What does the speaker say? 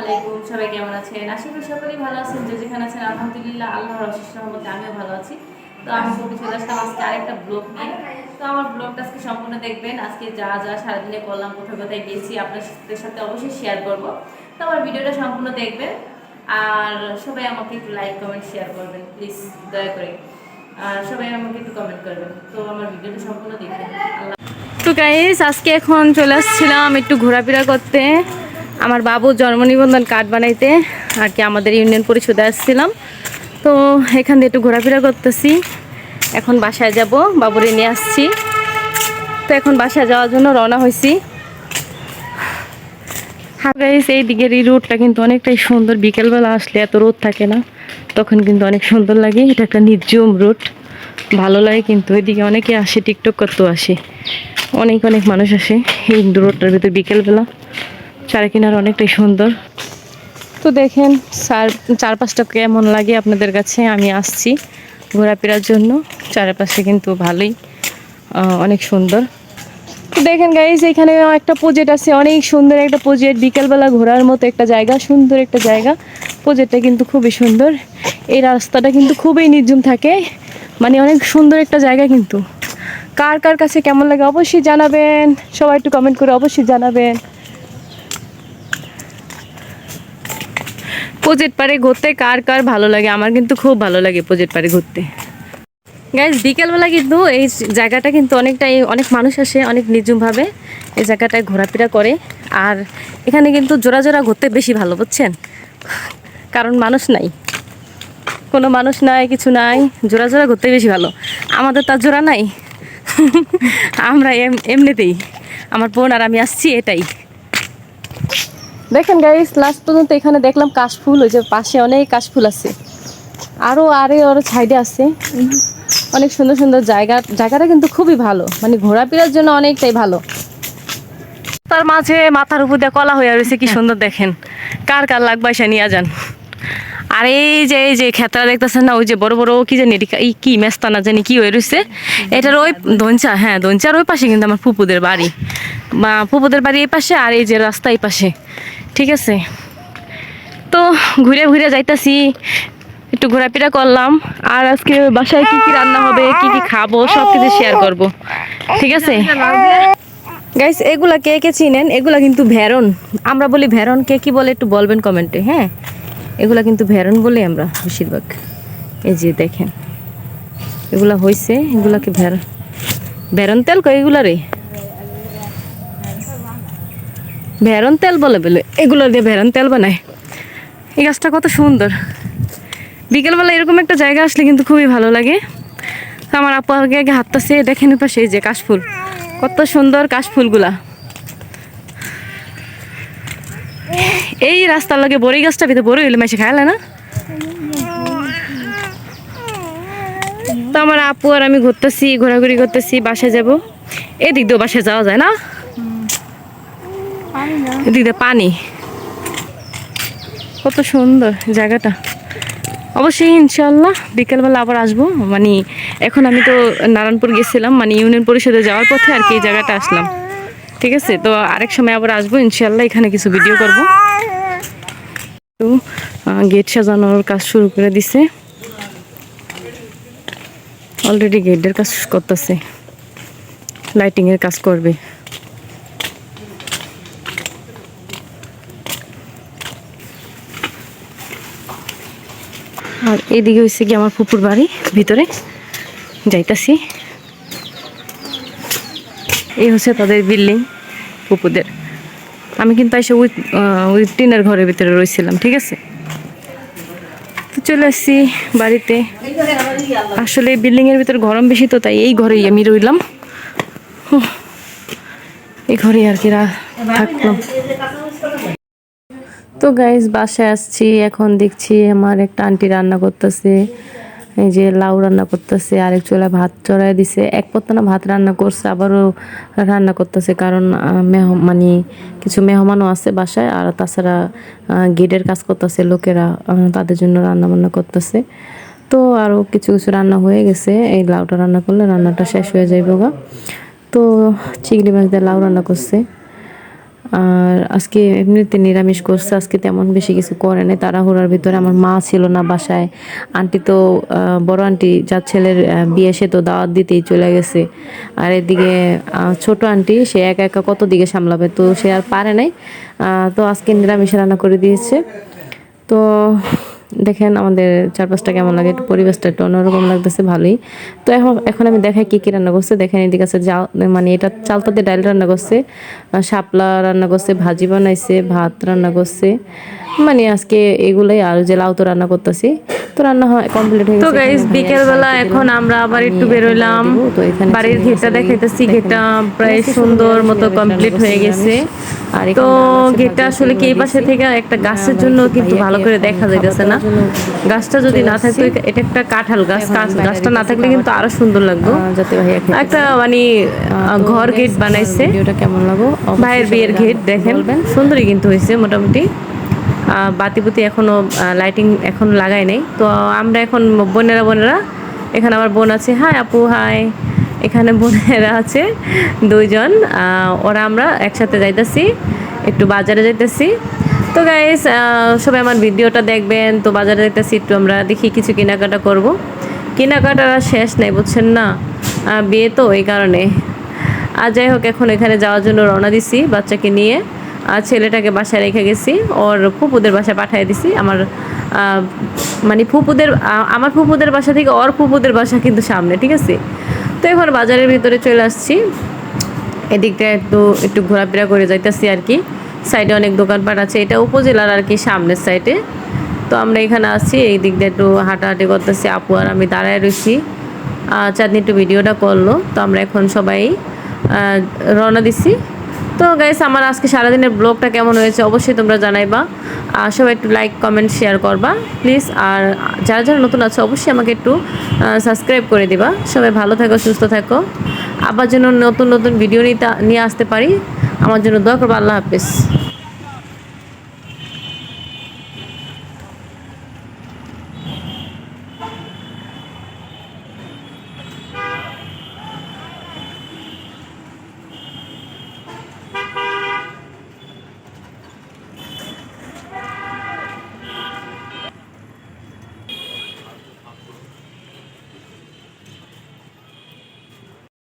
আলাইকুম, সবাই কেমন আছেন? আশা করি সকলেই ভালো আছেন, যে যেখানে আছেন, আলহামদুলিল্লাহ, আল্লাহর অশেষ রহমতে আমিও ভালো আছি। তো আমি কবি চলে আসলাম আজকে আরেকটা ব্লগ নিয়ে। তো আমার ব্লগটা আজকে সম্পূর্ণ দেখবেন, আজকে যা যা সারাদিনে করলাম কোথায় কোথায় গেছি, আপনাদের সাথে অবশ্যই শেয়ার করব। তো আমার ভিডিওটা সম্পূর্ণ দেখবেন, আর সবাই আমাকে একটু লাইক কমেন্ট শেয়ার করবেন প্লিজ দয়া করে। আর সবাই আমাকে একটু কমেন্ট করবেন। তো আমার ভিডিওটা সম্পূর্ণ দেখবেন। আল্লাহ তো গাইস আজকে এখন চলে আসছিলাম একটু ঘোরাফেরা করতে। আমার বাবু জন্ম নিবন্ধন কার্ড বানাইতে আর কি আমাদের ইউনিয়ন পরিষদে আসছিলাম। তো এখান দিয়ে একটু ঘোরাফেরা করতেছি। এখন বাসায় যাব, বাবুরে নিয়ে আসছি। তো এখন বাসায় যাওয়ার জন্য রওনা হয়েছি। হ্যাঁ এই দিকের এই রোডটা কিন্তু অনেকটাই সুন্দর। বিকেলবেলা আসলে এত রোদ থাকে না, তখন কিন্তু অনেক সুন্দর লাগে। এটা একটা নির্জম রোড। ভালো লাগে কিন্তু এদিকে অনেকে আসে, টিকটক করতেও আসে। অনেক অনেক মানুষ আসে এই রোডটার ভিতর বিকেলবেলা। চার কিনার অনেকটাই সুন্দর। তো দেখেন, চার, চারপাশটা কেমন লাগে আপনাদের কাছে? আমি আসছি ঘোরাফেরার জন্য। চারপাশে কিন্তু ভালোই অনেক সুন্দর। তো দেখেন গাইজ এখানে একটা প্রজেক্ট আছে, অনেক সুন্দর একটা প্রজেক্ট বিকেলবেলা ঘোরার মতো একটা জায়গা, সুন্দর একটা জায়গা। প্রজেক্টটা কিন্তু খুবই সুন্দর। এই রাস্তাটা কিন্তু খুবই নির্জুম থাকে। মানে অনেক সুন্দর একটা জায়গা কিন্তু। কার কার কাছে কেমন লাগে অবশ্যই জানাবেন। সবাই একটু কমেন্ট করে অবশ্যই জানাবেন। প্রজেক্ট পাড়ে ঘুরতে কার কার ভালো লাগে? আমার কিন্তু খুব ভালো লাগে প্রজেক্ট পাড়ে ঘুরতে। গাইজ বিকেলবেলা কিন্তু এই জায়গাটা কিন্তু অনেকটাই, অনেক মানুষ আসে, অনেক নির্জুমভাবে এই জায়গাটায় ঘোরাফেরা করে। আর এখানে কিন্তু জোড়া জোড়া ঘুরতে বেশি ভালো, বুঝছেন? কারণ মানুষ নাই। কোনো মানুষ নাই, কিছু নাই জোড়া জোড়া ঘুরতে বেশি ভালো। আমাদের তার জোড়া নাই। আমরা এম, এমনিতেই। আমার বোন আর আমি আসছি এটাই। দেখেন গাইস লাস্ট পর্যন্ত এখানে দেখলাম কাশফুল, ওই যে পাশে অনেক কাশফুল আছে। আরও আরে ওর সাইডে আছে। অনেক সুন্দর সুন্দর জায়গা, জায়গাটা কিন্তু খুবই ভালো। মানে ঘোরাফেরার জন্য অনেকটাই ভালো। তার মাঝে মাথার উপর দিয়ে কলা হয়ে রয়েছে, কি সুন্দর দেখেন। কার কার লাগবে সে নিয়ে যান। আর এই যে এই যে খেতরা দেখতেছেন না, ওই যে বড় বড় কি জানি এই কি মেস্তানা জানি কি হয়ে রয়েছে। এটার ওই দঞ্চা হ্যাঁ দঞ্চার ওই পাশে কিন্তু আমার ফুপুদের বাড়ি। বা ফুপুদের বাড়ি এই পাশে, আর এই যে রাস্তা এই পাশে। ঠিক আছে। তো ঘুরে ঘুরে যাইতাছি, একটু ঘোরাফেরা করলাম। আর আজকে বাসায় কি কি রান্না হবে, কি কি খাব, সব কিছু শেয়ার করব। ঠিক আছে? গাইস এগুলা কে কে চিনেন? এগুলা কিন্তু ভেরন আমরা বলি ভেরন কে কি বলে একটু বলবেন কমেন্টে হ্যাঁ? এগুলা কিন্তু ভেরন বলি আমরা বেশিরভাগ। এই যে দেখেন, এগুলা হইছে, এগুলাকে ভেরন ভেরন তেল কই এগুলা ভেরন তেল বলে বলে, এগুলো দিয়ে ভেরন তেল বানায়। এই গাছটা কত সুন্দর। বিকেলবেলা এরকম একটা জায়গা আসলে কিন্তু খুবই ভালো লাগে। আমার আপু আগে আগে হাঁটতেছে দেখেন ওই পাশে যে কাশফুল। কত সুন্দর কাশফুলগুলা। এই রাস্তার লগে বড়ি গাছটা ভিতরে বড়ি হইলে মাসে খাইলে না? তো আমার আপু আর আমি ঘুরতেছি, ঘোরাঘুরি করতেছি, বাসায় যাব। এদিক দিয়ে বাসায় যাওয়া যায় না? দিয়ে পানি। কত সুন্দর জায়গাটা। অবশ্যই ইনশাল্লাহ বিকেলবেলা আবার আসব। মানে এখন আমি তো নারায়ণপুর গেছিলাম মানে ইউনিয়ন পরিষদে যাওয়ার পথে আর কি এই জায়গাটা আসলাম। ঠিক আছে? তো আরেক সময় আবার আসব ইনশাল্লাহ এখানে কিছু ভিডিও করব। তো গেট সাজানোর কাজ শুরু করে দিছে। অলরেডি গেটের কাজ করতেছে। লাইটিংয়ের কাজ করবে। আর এইদিকে হচ্ছে কি আমার পুকুর বাড়ি ভিতরে যাইতাছি। এই হচ্ছে তাদের বিল্ডিং ফুপুদের। আমি কিন্তু এসে আহ, ওই টিনের ঘরের ভিতরে রয়েছিলাম ঠিক আছে? তো চলে আসছি বাড়িতে। আসলে বিল্ডিং এর ভিতরে গরম বেশি তো তাই এই ঘরেই আমি রইলাম। এই ঘরে আর কি থাকলাম। তো গাইজ বাসায় আসছি, এখন দেখছি আমার একটা আন্টি রান্না করতেছে, এই যে লাউ রান্না করতেছে, আরেক চুলা ভাত চড়াই দিছে, এক না ভাত রান্না করছে, আবারও রান্না করতেছে, কারণ মেহ মানে কিছু মেহমানও আছে বাসায়, আর তাছাড়া গেটের কাজ করতেছে লোকেরা তাদের জন্য রান্না বান্না করতেছে। তো আরও কিছু কিছু রান্না হয়ে গেছে, এই লাউটা রান্না করলে রান্নাটা শেষ হয়ে যাইব তো চিংড়ি মাছ দিয়ে লাউ রান্না করছে। আর আজকে এমনিতে নিরামিষ করছে, আজকে তেমন বেশি কিছু করে নাই। তাড়াহুড়ার ভিতরে আমার মা ছিল না বাসায়। আন্টি তো বড় আন্টি, যার ছেলের বিয়ে সে তো দাওয়াত দিতেই চলে গেছে। আর এদিকে ছোট আন্টি, সে একা একা কত দিকে সামলাবে? তো সে আর পারে নাই। তো আজকে নিরামিষ রান্না করে দিয়েছে। তো দেখেন আমাদের চারপাশটা কেমন লাগে একটু পরিবেশটা একটু অন্যরকম লাগতেছে ভালোই। তো এখন এখন আমি দেখাই কী কী রান্না করছে। দেখেন এদিকে আছে জাল মানে এটা চালতাতে ডাল রান্না করছে শাপলা রান্না করছে ভাজি বানাইছে ভাত রান্না করছে। মানে আজকে এগুলাই আর যে লাউ তো রান্না করতেছি তো রান্না হয় কমপ্লিট হয়ে তো গেছে গাইস এখানে। বিকেলবেলা এখন আমরা আবার একটু তো এখানে বাড়ির ঘেরটা আছে, দেখাইতেছি। ঘেরটা প্রায় সুন্দর মতো কমপ্লিট হয়ে গেছে। আর তো গেটটা আসলে কি এই পাশে থেকে একটা গাছের জন্য কিন্তু ভালো করে দেখা যাইতেছে না। গাছটা যদি না থাকতো এটা একটা কাঁঠাল গাছ গাছটা না থাকলে কিন্তু আরও সুন্দর লাগতো। একটা মানে ঘর গেট বানাইছে। ভিডিওটা কেমন লাগো ভাইয়ের বিয়ের গেট দেখেন সুন্দরই কিন্তু হয়েছে মোটামুটি। বাতিবুতি এখনও লাইটিং এখন লাগাই নাই। তো আমরা এখন বোনেরা বোনেরা এখানে আমার বোন আছে। হাই আপু হাই। এখানে বোনেরা আছে, দুইজন। ওরা আমরা একসাথে যাইতেছি, একটু বাজারে যাইতেছি। তো গাইস সবাই আমার ভিডিওটা দেখবেন, তো বাজারে যাইতেছি, একটু আমরা দেখি কিছু কেনাকাটা করব। কেনাকাটার আর শেষ নেই, বুঝছেন না? বিয়ে তো এই কারণে। আর যাই হোক, এখন এখানে যাওয়ার জন্য রওনা দিছি বাচ্চাকে নিয়ে। আর ছেলেটাকে বাসায় রেখে গেছি, ওর ফুপুদের বাসায় পাঠিয়ে দিছি। আমার মানে ফুপুদের আমার ফুপুদের বাসা থেকে ওর ফুপুদের বাসা কিন্তু সামনে, ঠিক আছে? তো এখন বাজারের ভিতরে চলে আসছি। এদিকটা একটু একটু ঘোরাফেরা করে যাইতেছি আর কি। সাইডে অনেক দোকানপাট আছে, এটা উপজেলার আর কি সামনের সাইডে তো আমরা এখানে আসছি এই দিক দিয়ে একটু হাঁটাহাঁটি করতেছি। আপু আর আমি দাঁড়ায় রয়েছি চাঁদনি একটু ভিডিওটা করল। তো আমরা এখন সবাই রওনা দিছি। তো গাইস আমার আজকে সারাদিনের ব্লগটা কেমন হয়েছে অবশ্যই তোমরা জানাইবা। আর সবাই একটু লাইক কমেন্ট শেয়ার করবা প্লিজ আর যারা যারা নতুন আছে, অবশ্যই আমাকে একটু সাবস্ক্রাইব করে দিবা। সবাই ভালো থাকো, সুস্থ থাকো। আবার যেন নতুন নতুন ভিডিও নিয়ে আসতে পারি। আমার জন্য দোয়া করব, আল্লাহ হাফিজ।